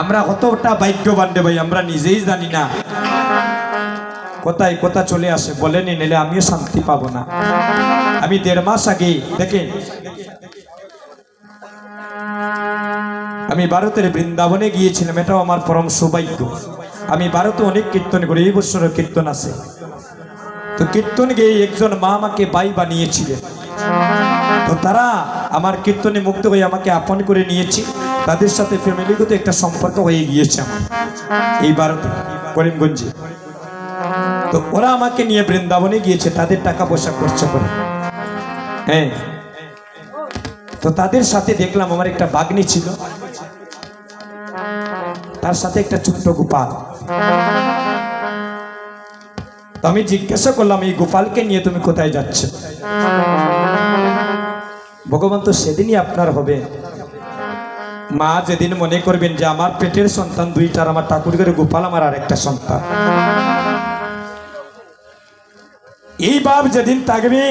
আমরা কতটা ভাগ্যবান রে ভাই, আমরা নিজেই জানি না। কোথায় কোথা চলে আসে বলেনি, নিলে আমিও শান্তি পাবো না। আমি দেড় মাস আগে, দেখেন, আমি ভারতের বৃন্দাবনে গিয়েছিলাম, এটাও আমার পরম সৌভাগ্য। আমি ভারতে অনেক কীর্তন করি, এই বছরও কীর্তন আছে। তো কীর্তন গিয়ে একজন মা আমাকে বাই বানিয়েছিলেন। তো তারা আমার কীর্তনে মুক্ত হয়ে আমাকে আপন করে নিয়েছে। তাদের সাথে ফ্যামিলিগত একটা সম্পর্ক হয়ে গিয়েছে আমার। এই ভারতে করিমগঞ্জে। তো ওরা আমাকে নিয়ে বৃন্দাবনে গিয়েছে, তাদের টাকা পয়সা খরচ করে। হ্যাঁ। তো তাদের সাথে দেখলাম আমার একটা বাগনি ছিল। তার সাথে একটা ছোট্ট গোপাল। তো আমি জিজ্ঞাসা করলাম, এই গোপালকে নিয়ে তুমি কোথায় যাচ্ছ? ভগবান তো সেদিনই আপনার হবে। মা যেদিন মনে করবেন যে আমার পেটের সন্তান দুইটার, আমার ঠাকুর করে গোপাল আমার আরেকটা সন্তান। এই বাপ যেদিন থাকবে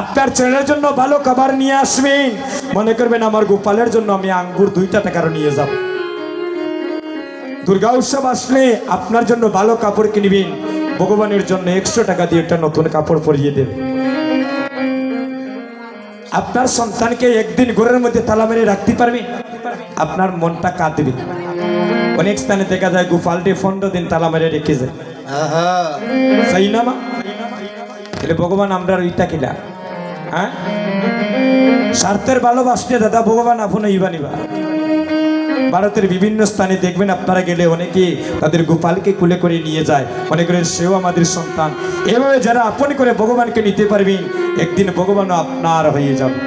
আপনার ছেলের জন্য ভালো খাবার নিয়ে আসবেন। মনে করবেন আমার গোপালের জন্য আমি আঙ্গুর দুইটা টাকারও নিয়ে যাব। দুর্গা উৎসব আসলে আপনার জন্য ভালো কাপড় কিনবেন। ভগবানের জন্য একশো টাকা দিয়ে একটা নতুন কাপড় পরিয়ে দেবে আপনার সন্তানকে একদিন ঘরের মধ্যে তালা মেরে রাখতে পারবে? আপনার মনটা কাঁদবে। অনেক স্থানে দেখা যায় গোপালটি পনেরো দিন তালা মেরে রেখে যায়। সেই তাই না মা তাহলে ভগবান আমরা ওইটা কিনা? হ্যাঁ? স্বার্থের ভালোবাসতে দাদা ভগবান আপন ইবানিবা ভারতের বিভিন্ন স্থানে দেখবেন আপনারা গেলে অনেকে তাদের গোপালকে কুলে করে নিয়ে যায়, মনে করেন সেও আমাদের সন্তান। এভাবে যারা আপন করে ভগবানকে নিতে পারবেন একদিন ভগবানও আপনার হয়ে যাবে।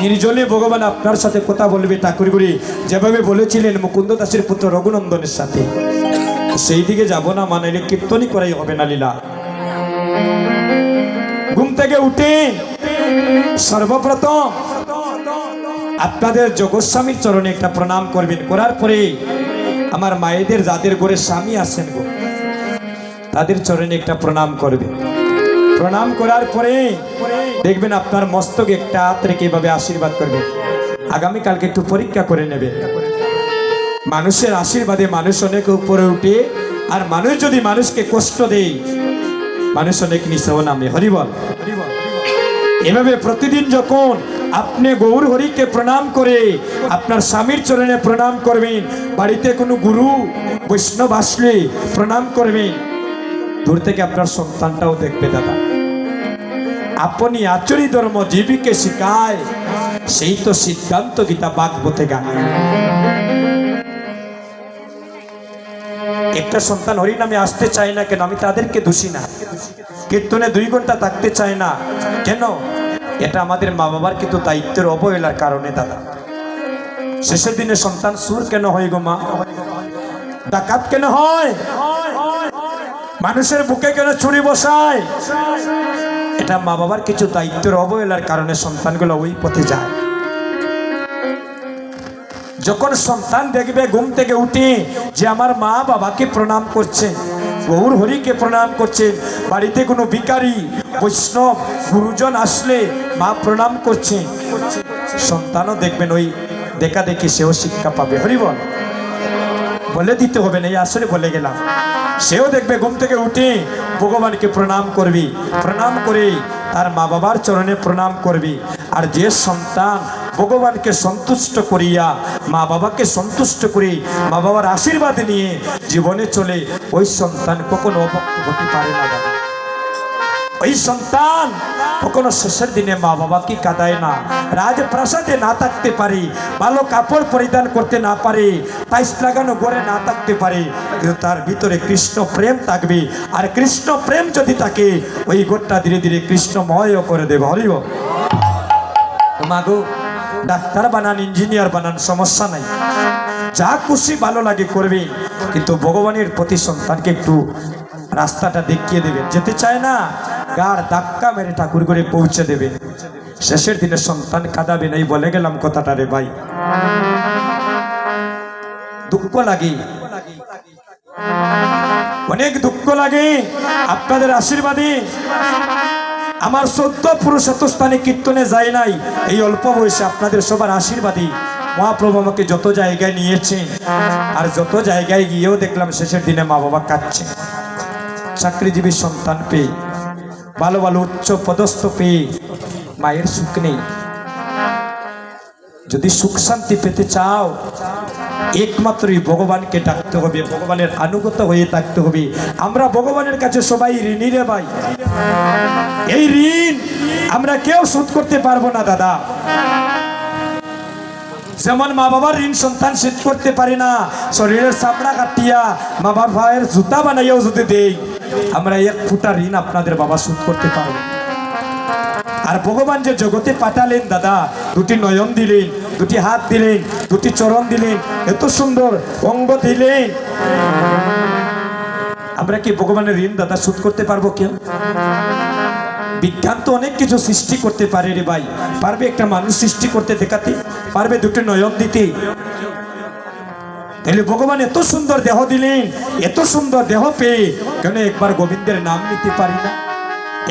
নির্জলে ভগবান আপনার সাথে কথা বলবে ঠাকুর ঠাকুরগুড়ি। যেভাবে বলেছিলেন মুকুন্দ দাসের পুত্র রঘুনন্দনের সাথে। সেই দিকে যাব না মানে কীর্তনই করাই হবে না লীলা। ঘুম থেকে উঠে সর্বপ্রথম আপনাদের জগৎস্বামীর চরণে একটা প্রণাম করবেন। করার পরে আমার মায়েদের, যাদের ঘরে স্বামী আছেন গো, তাদের চরণে একটা প্রণাম করবেন। প্রণাম করার পরে দেখবেন আপনার মস্তক একটা হাত রেখে এভাবে আশীর্বাদ করবেন। আগামীকালকে একটু পরীক্ষা করে নেবে মানুষের আশীর্বাদে মানুষ অনেক উপরে উঠে, আর মানুষ যদি মানুষকে কষ্ট দেয়, মানুষ অনেক নিচেও নামে। হরিবল এভাবে প্রতিদিন যখন আপনি গৌর হরিকে প্রণাম করে আপনার স্বামীর চরণে প্রণাম করবেন। বাড়িতে কোনো গুরু, বৈষ্ণব আসলে প্রণাম করবেন। দূর থেকে আপনার সন্তানটাও দেখবে দাদা। আপনি আচরি ধর্ম জীবিকে শিখায়, সেই তো সিদ্ধান্ত গীতা বাগবতে গান একটা সন্তান হরি নামে আসতে চায় না কেন? আমি তাদেরকে দোষী না। কীর্তনে দুই ঘণ্টা থাকতে চায় না। কেন? এটা আমাদের মা বাবার কিন্তু দায়িত্বের অবহেলার কারণে, দাদা। শেষের দিনে সন্তান সুর কেন হয় গো মা? ডাকাত কেন হয়? মানুষের বুকে কেন ছুরি বসায়? এটা মা বাবার কিছু দায়িত্বের অবহেলার কারণে সন্তানগুলো ওই পথে যায়। যখন সন্তান দেখবে, ঘুম থেকে উঠে যে আমার মা বাবাকে প্রণাম করছে গৌর হরিকে প্রণাম করছেন। বাড়িতে কোনো ভিকারি বৈষ্ণব, গুরুজন আসলে মা প্রণাম করছে সন্তানও দেখবেন ওই দেখা দেখি সেও শিক্ষা পাবে। হরিবল, বলে দিতে হবে না, এই আসলে বলে গেলাম। সেও দেখবে ঘুম থেকে উঠে ভগবানকে প্রণাম করবি। প্রণাম করে তার মা বাবার চরণে প্রণাম করবি। আর যে সন্তান ভগবানকে সন্তুষ্ট করিয়া, মা বাবাকে সন্তুষ্ট করে, মা বাবার আশীর্বাদ নিয়ে জীবনে চলে, ওই সন্তান কখনো হতে পারে না ওই সন্তান কখনো শেষের দিনে মা বাবাকে কাঁদায় না। রাজপ্রাসাদে না থাকতে পারে, ভালো কাপড় পরিধান করতে না পারে টাইস লাগানো গড়ে না থাকতে পারে, কিন্তু তার ভিতরে কৃষ্ণ প্রেম থাকবে। আর কৃষ্ণ প্রেম যদি থাকে, ওই গোটটা ধীরে ধীরে কৃষ্ণময়ও করে দেবে। হরিব মাগো ডাক্তার বানান, ইঞ্জিনিয়ার বানান, সমস্যা নাই। যা খুশি, ভালো লাগে করবে কিন্তু ভগবানের প্রতি সন্তানকে একটু রাস্তাটা দেখিয়ে দেবেন। যেতে চায় না, গার ধাক্কা মেরে ঠাকুর করে পৌঁছে দেবে। শেষের দিনে সন্তান কাঁদাবে নাই বলে গেলাম কথাটা রে ভাই। দুঃখ লাগে। অনেক দুঃখ লাগে। আপনাদের আশীর্বাদে আমার সদ্য স্থানে কীর্তনে যায় নাই। এই অল্প বয়সে আপনাদের সবার আশীর্বাদী মহাপ্রভু আমাকে যত জায়গায় নিয়েছেন আর যত জায়গায় গিয়েও দেখলাম শেষের দিনে মা বাবা কাঁদছে। চাকরিজীবী সন্তান পেয়ে, ভালো ভালো উচ্চ পদস্থ পেয়ে মায়ের সুখ নেই। যদি সুখ শান্তি পেতে চাও একমাত্রই ভগবানকে ডাকতে হবে, ভগবানের আনুগত হয়ে থাকতে হবে। আমরা ভগবানের কাছে সবাই ঋণী রে ভাই। এই ঋণ আমরা কেউ শোধ করতে পারব না, দাদা। যেমন মা বাবার ঋণ সন্তান শোধ করতে পারে না, শরীরের চামড়া কাটিয়া মা বাবার জুতা বানাইয়াও যদি দেই, আমরা এক ফুটা ঋণ আপনাদের বাবা শোধ করতে পারব। আর ভগবান যে জগতে পাঠালেন, দাদা, দুটি নয়ন দিলেন দুটি হাত দিলেন, দুটি চরণ দিলেন, এত সুন্দর অঙ্গ দিলেন। আমরা কি ভগবানের ঋণ দাদা শোধ করতে পারব কেউ? বিজ্ঞান তো অনেক কিছু সৃষ্টি করতে পারে রে ভাই। পারবে একটা মানুষ সৃষ্টি করতে দেখাতে, পারবে দুটো নয়ন দিতে। তাহলে ভগবান এত সুন্দর দেহ দিলেন, এত সুন্দর দেহ পেয়ে কেন একবার গোবিন্দের নাম নিতে পারি না?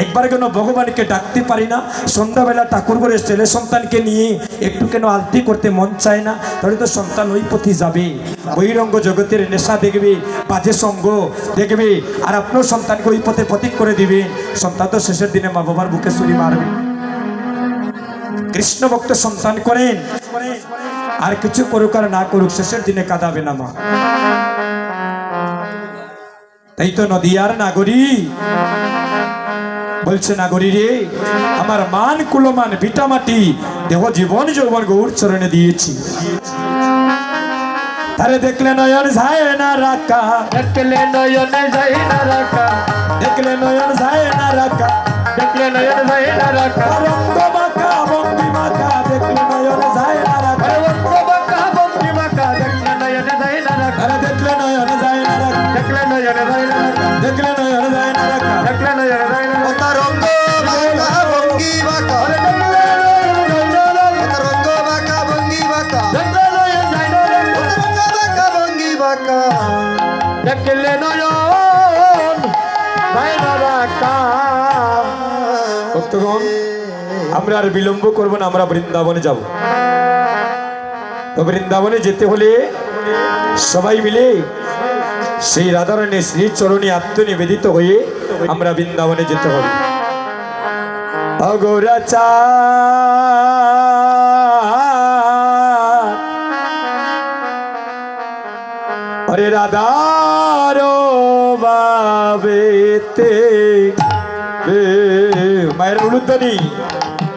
একবার কেন ভগবানকে ডাকতে পারি না। সন্ধ্যাবেলা ঠাকুর করে ছেলে সন্তানকে নিয়ে একটু কেন আলতি করতে মন চায় না, তাহলে তো সন্তান ওই পথে যাবে। বহিরঙ্গ জগতের নেশা দেখবে, বাজে সঙ্গ দেখবে, আর আপনার সন্তানকে ওই পথে প্রতীক করে দিবে। সন্তান তো শেষের দিনে মা বাবার বুকে ছুরি মারবে। কৃষ্ণ ভক্ত সন্তান করেন, আর কিছু করুক আর না করুক, শেষের দিনে কাঁদাবে না মা। তাই তো নদীয়ার নাগরী। বলছে না গরি রে আমার মান কুলমান ভিটামাটি দেহ জীবন যৌবন গৌর চরণে দিয়েছি। আরে দেখলে নয়ন যায় না রাখা দেখলে নয়ন যায় না রাখা দেখলে নয়ন যায় না রাখা দেখলে নয়ন যায় না রাখা রঙ্গ মাখা বঙ্গি মাখা। আমরা আর বিলম্ব করব না, আমরা বৃন্দাবনে যাব। তো বৃন্দাবনে যেতে হলে সবাই মিলে সেই রাধারণের শ্রী চরণে আত্মনিবেদিত হয়ে আমরা বৃন্দাবনে যেতে হবে। অগৌরাচা অরে রাধার বাবেতে মায়ের উলুদ্দানি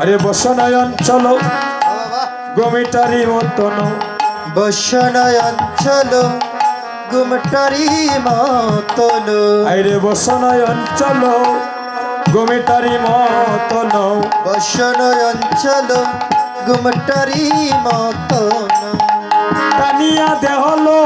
আরে বসনয়ন চলো। গমিটারি মতন। বসনয় অঞ্চল গুমটারি মতন। আরে বসনয়ন চলো। গমিটারি মতন বসনয় অঞ্চল গুমটারি মতন টানিয়া দেহলো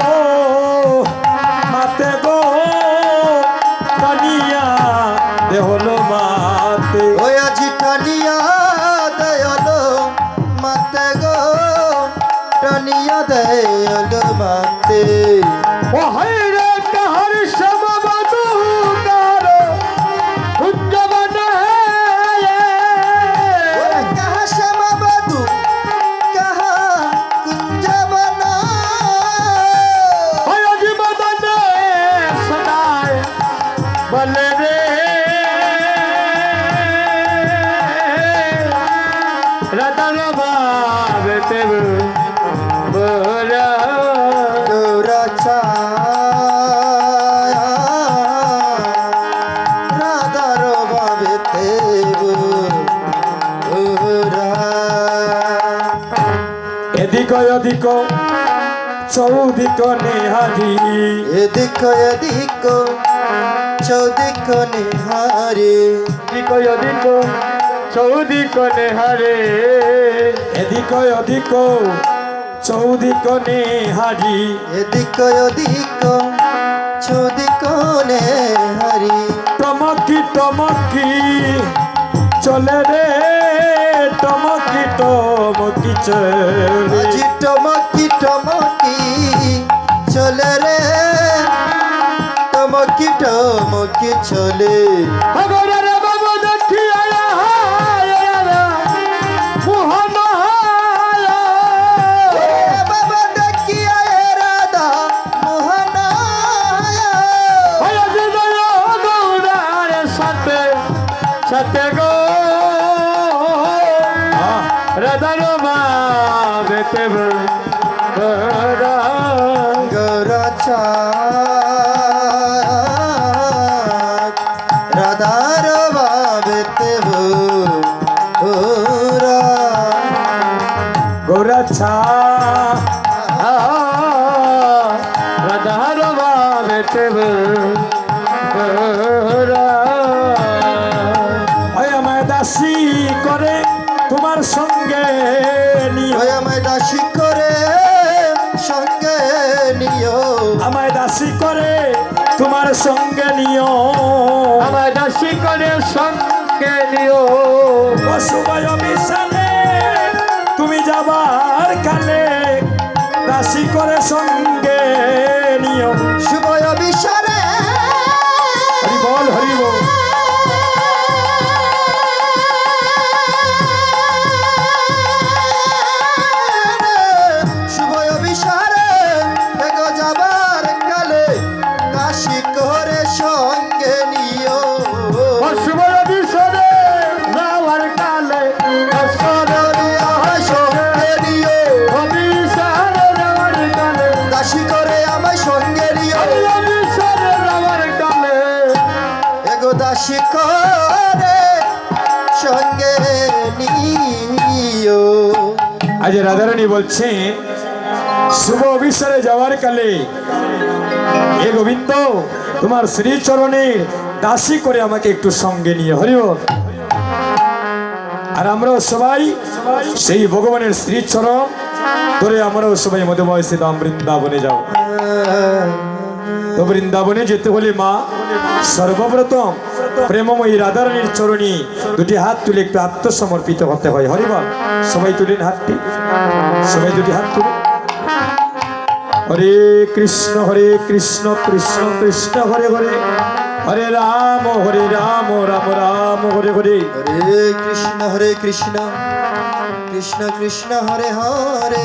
এদিক চৌদিক নেহারি। এদিক এদিক চৌদিক নিহারে। দিক অধিক চৌদিক নেহারে। এদিক ওদিক চৌদিক নেহারি। এদিক ওদিক চৌদিক নেহারি। টমকি টমকি চলে রে টমকি টমকি চলে। টমকি টমকি চলে। আমায় দাসী করে তোমার সঙ্গে নিও। আমায় দাসী করে সঙ্গে নিও। আমায় দাসী করে তোমার সঙ্গে নিও। আমার দাসী করে সঙ্গে নিও। তুমি যাবার কালে রাশি করে সঙ্গে আজ রাধারানী বলছে, শুভ অবিশ্বরে যাওয়ার কালে এ গোবিন্দ, তোমার শ্রীচরণের দাসী করে আমাকে একটু সঙ্গে নিয়ে হরিব আর আমরাও সবাই সেই ভগবানের শ্রীচরণ ধরে আমরাও সবাই মধুময় শ্রীদাম বৃন্দাবনে যাও তো বৃন্দাবনে যেতে হলে মা সর্বপ্রথম প্রেমময়ী রাধারানীর চরণী দুটি হাত তুলে একটু আত্মসমর্পিত হতে হয়। হরিবল সবাই তুলেন হাতটি। সবাই দুটি হাত তুলে হরে কৃষ্ণ হরে কৃষ্ণ কৃষ্ণ কৃষ্ণ হরে হরে। হরে রাম হরে রাম রাম রাম হরে হরে। হরে কৃষ্ণ হরে কৃষ্ণ। কৃষ্ণ কৃষ্ণ হরে হরে।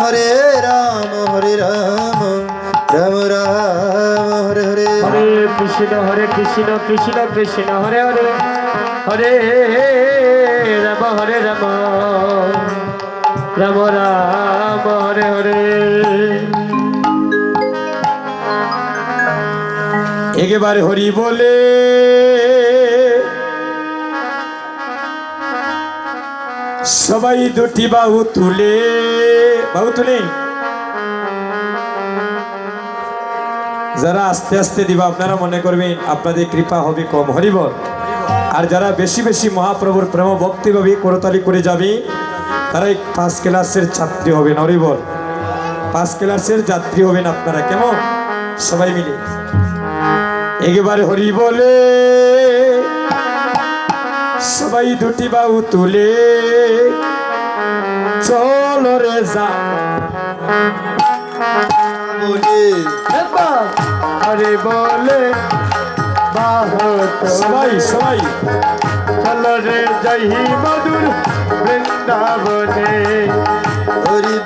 হরে রাম হরে রাম। রাম রাম হরে হরে। হরে কৃষ্ণ হরে কৃষ্ণ কৃষ্ণ কৃষ্ণ হরে হরে। হরে রাম হরে রাম। রাম রাম হরে হরে। একেবারে হরি বলে। সবাই দুটি বাহু তুলে বাহু তুলেন যারা আস্তে আস্তে দিবা, আপনারা মনে করবেন আপনাদের কৃপা হবে কম। হরিব আর যারা বেশি বেশি মহাপ্রভুর প্রেম ভক্তি ভক্তিভাবে করতালি করে যাবে, তারা এই পাঁচ ক্লাসের ছাত্রী হবেন হরিবল? পাঁচ ক্লাসের যাত্রী হবেন আপনারা, কেমন? সবাই মিলে। একেবারে হরি বলে সবাই দুটি বাহু তুলে, চল রে যা। বলে। হরে বলে সবাই সবাই। চল রে জহি মধুর বৃন্দাবনে। হরি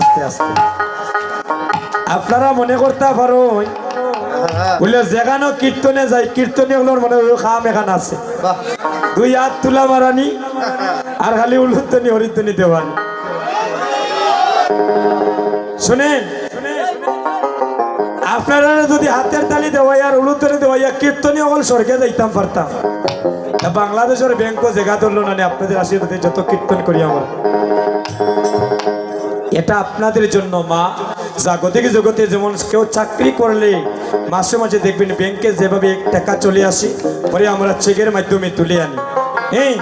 আস্তে আস্তে। আপনারা মনে করতে পারো বললে যেখানো কীর্তনে যাই কীর্তনে মানে খাম এখানে আছে। দুই হাত তুলা মারানি আর খালি দেওয়ানি। শুনেন আপনারা যদি হাতের তালি দেওয়াই আর উলুদ্ধনি দেওয়াই কীর্তনী অকল স্বর্গে যাইতাম পারতাম। বাংলাদেশের ব্যাংক জায়গা ধরলো নি, আপনাদের আশীর্বাদে যত কীর্তন করি আমরা। এটা আপনাদের জন্য, মা। জাগতিক জগতে যেমন কেউ চাকরি করলে মাসে মাসে দেখবেন ব্যাংকে যেভাবে টাকা চলে আসে, পরে আমরা চেকের মাধ্যমে তুলে আনি। হ্যাঁ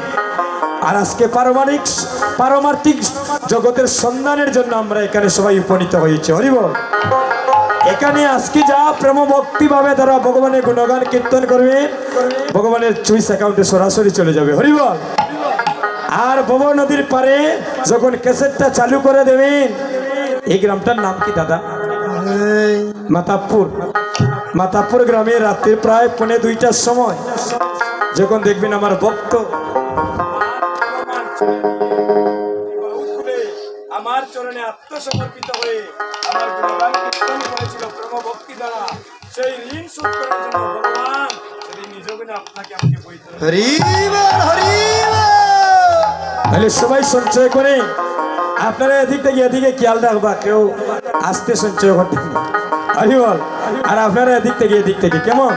আর আজকে পারমাণিক, পারমার্থিক জগতের সন্ধানের জন্য আমরা এখানে সবাই উপনীত হয়েছি। হরিব এখানে আজকে যা প্রেম ভক্তি ভাবে তারা ভগবানের গুণগান কীর্তন করবে, ভগবানের চুইস অ্যাকাউন্টে সরাসরি চলে যাবে। হরিবল আর ভব নদীর পারে যখন ক্যাসেটটা চালু করে দেবেন, এই গ্রামটার নাম কি দাদা? মাতাপুর। মাতাপুর গ্রামে রাত্রি প্রায় পৌনে দুইটার সময় যখন দেখবেন আমার ভক্ত, আমার চরণে আত্মসমর্পিত হয়ে আমার গুণগান কীর্তন করেছিল প্রেম ভক্তি দ্বারা। সেই ঋণ শোধ করার জন্য ভগবান সেদিন নিজ গুণে আপনাকে আমাকে বইতে হরি হরি। তাহলে সবাই সঞ্চয় করে। আপনারা এদিক থেকে এদিকে খেয়াল রাখবা, কেউ আসতে সঞ্চয় করতে আর আপনারা এদিক থেকে এদিক থেকে, কেমন?